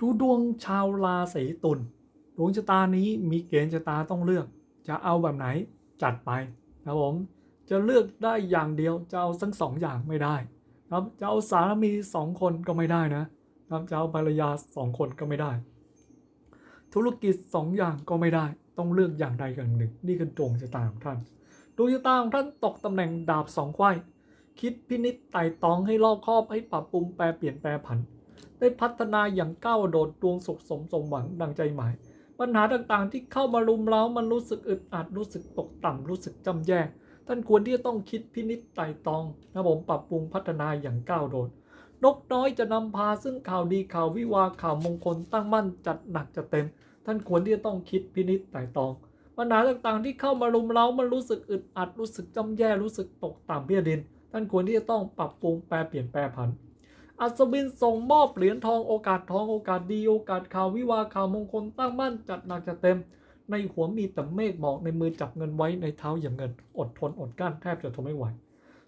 ดูดวงชาวราศีตุลดวงชะตานี้มีเกณฑ์ชะตาต้องเลือก จะเอาแบบไหนจัดไปนะครับผมจะเลือกได้อย่างเดียวจะเอาทั้งสองอย่างไม่ได้ครับจะเอาสามีสองคนก็ไม่ได้นะครับจะเอาภรรยาสองคนก็ไม่ได้ ธุรกิจสองอย่างก็ไม่ได้ ต้องเลือกอย่างใดอย่างหนึ่ง นี่คือดวงชะตาของท่านดวงชะตาของท่านตกตำแหน่งดาบสองไขว้คิดพินิจไต่ตองให้รอบคอบให้ปรับปรุงแปรเปลี่ยนแปรผัน ได้พัฒนาอย่างก้าวโดดดวงสุขสมสมหวังดังใจหมาย ปัญหาต่างๆที่เข้ามารุมเร้ามันรู้สึกอึดอัดรู้สึกตกต่ำรู้สึกจำแย่ท่านควรที่จะต้องคิดพินิจไต่ตองนะผมปรับปรุงพัฒนาอย่างก้าวโดด นกน้อยจะนำพาซึ่งข่าวดีข่าววิวาข่าวมงคลตั้งมั่นจัดหนักจัดเต็ม ท่านควรที่จะต้องคิดพินิจไต่ตองปัญหาต่างๆที่เข้ามารุมเร้ามันรู้สึกอึดอัดรู้สึกจำแย่รู้สึกตกต่ำเพียดิน ท่านควรที่จะต้องปรับปรุงแปรเปลี่ยนแปรผัน อัศวินส่งมอบเหรียญทองโอกาสทองโอกาสดีโอกาสข่าววิวาข่าวมงคลตั้งมั่นจัดหนักจัดเต็ม ในหัวมีแต่เมฆหมอกในมือจับเงินไว้ในเท้าอย่างเงิน อดทนอดกลั้นแทบจะทนไม่ไหว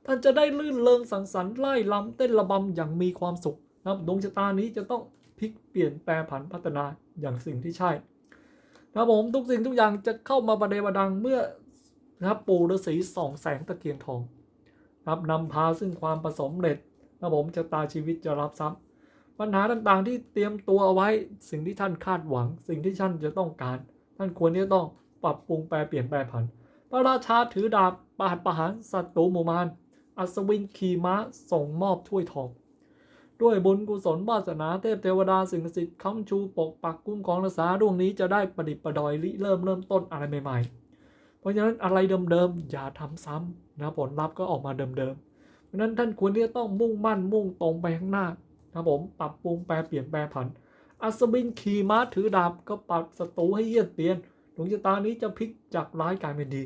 ท่านจะได้ลื่นเริงสังสรรค์ไล่ลำเต้นระบำอย่างมีความสุขนะครับดวงชะตานี้จะต้องพลิกเปลี่ยนแปลผันพัฒนาอย่างสิ่งที่ใช่นะครับผมทุกสิ่งทุกอย่างจะเข้ามาประเดประดังเมื่อนะครับปู่ฤาษีส่องแสงตะเกียงทองนะครับนำพาซึ่งความประสมเร็จ นะผมชะตาชีวิตจะรับทรัพย์ ปัญหาต่างๆที่เตรียมตัวเอาไว้สิ่งที่ท่านคาดหวัง สิ่งที่ท่านจะต้องการ ท่านควรที่จะต้องปรับปรุงแปลเปลี่ยนแปลผัน พระราชาถือดาบปราดประหารศัตรูหมู่มารอัศวินขี่ม้าส่งมอบถ้วยทอง ด้วยบุญกุศลวาสนาเทพเทวดาสิ่งศักดิ์สิทธิ์ค้ำชูปกปักคุ้มครองรักษาดวงนี้จะได้ประดิษฐ์ประดอยริเริ่มเริ่มต้นอะไรใหม่ๆ เพราะฉะนั้นอะไรเดิมๆอย่าทำซ้ำนะผลลัพธ์ก็ออกมาเดิมๆ ราะนั้นท่านควรที่จะต้องมุ่งมั่นมุ่งตรงไปข้างหน้าครับผมปรับปรุงแปลเปลี่ยนแปลผัน อัศวินขี่ม้าถือดาบก็ปรับศัตรูให้เยียดเตียนดวงชะตานี้จะพลิกจากร้ายกลายเป็นดี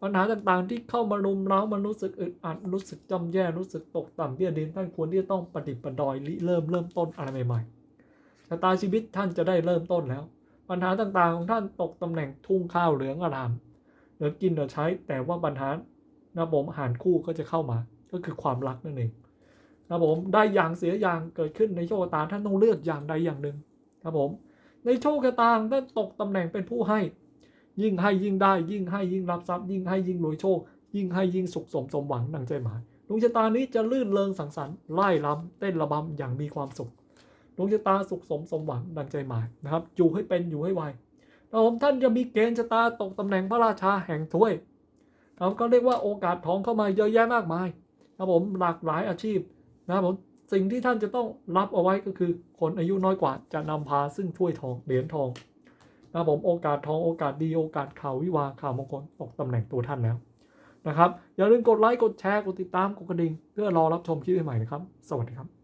ปัญหาต่างๆที่เข้ามารุมเร้ามันรู้สึกอึดอัดรู้สึกจำแย่รู้สึกตกต่ำเบี้ยดินท่านควรที่จะต้องปฏิดประดอยริเริ่มเริ่มต้นอะไรใหม่ๆชะตาชีวิตท่านจะได้เริ่มต้นแล้ว ปัญหาต่างๆของท่านตกตำแหน่งทุ่งข้าวเหลืองอารามเหลือกินเหลือใช้แต่ว่าปัญหานะผมอาหารคู่ก็จะเข้ามา ก็คือความรักนั่นเองนะผมได้อย่างเสียอย่างเกิดขึ้นในโชคชะตาท่านต้องเลือกอย่างใดอย่างหนึ่งครับผม ในโชคชะตาท่านตกตำแหน่งเป็นผู้ให้ ยิ่งให้ยิ่งได้ ยิ่งให้ยิ่งรับทรัพย์ ยิ่งให้ยิ่งรวยโชค ยิ่งให้ยิ่งสุขสมสมหวังดังใจหมายดวงชะตานี้จะลื่นเริงสังสรรค์ไล่ลำเต้นระบำอย่างมีความสุขดวงชะตาสุขสมสมหวังดังใจหมายนะครับอยู่ให้เป็นอยู่ให้ไวแล้วผมท่านจะมีเกณฑ์ชะตาตกตำแหน่งพระราชาแห่งถ้วยครับก็เรียกว่าโอกาสทองเข้ามาเยอะแยะมากมาย ครับผมหลากหลายอาชีพนะครับผมสิ่งที่ท่านจะต้องรับเอาไว้ก็คือคนอายุน้อยกว่าจะนำพาซึ่งถ้วยทองเหรียญทองนะครับผมโอกาสทองโอกาสดีโอกาสข่าววิวาข่าวมงคลตกตำแหน่งตัวท่านแล้วนะครับอย่าลืมกดไลค์กดแชร์กดติดตามกดกระดิ่งเพื่อรอรับชมคลิปใหม่นะครับ สวัสดีครับ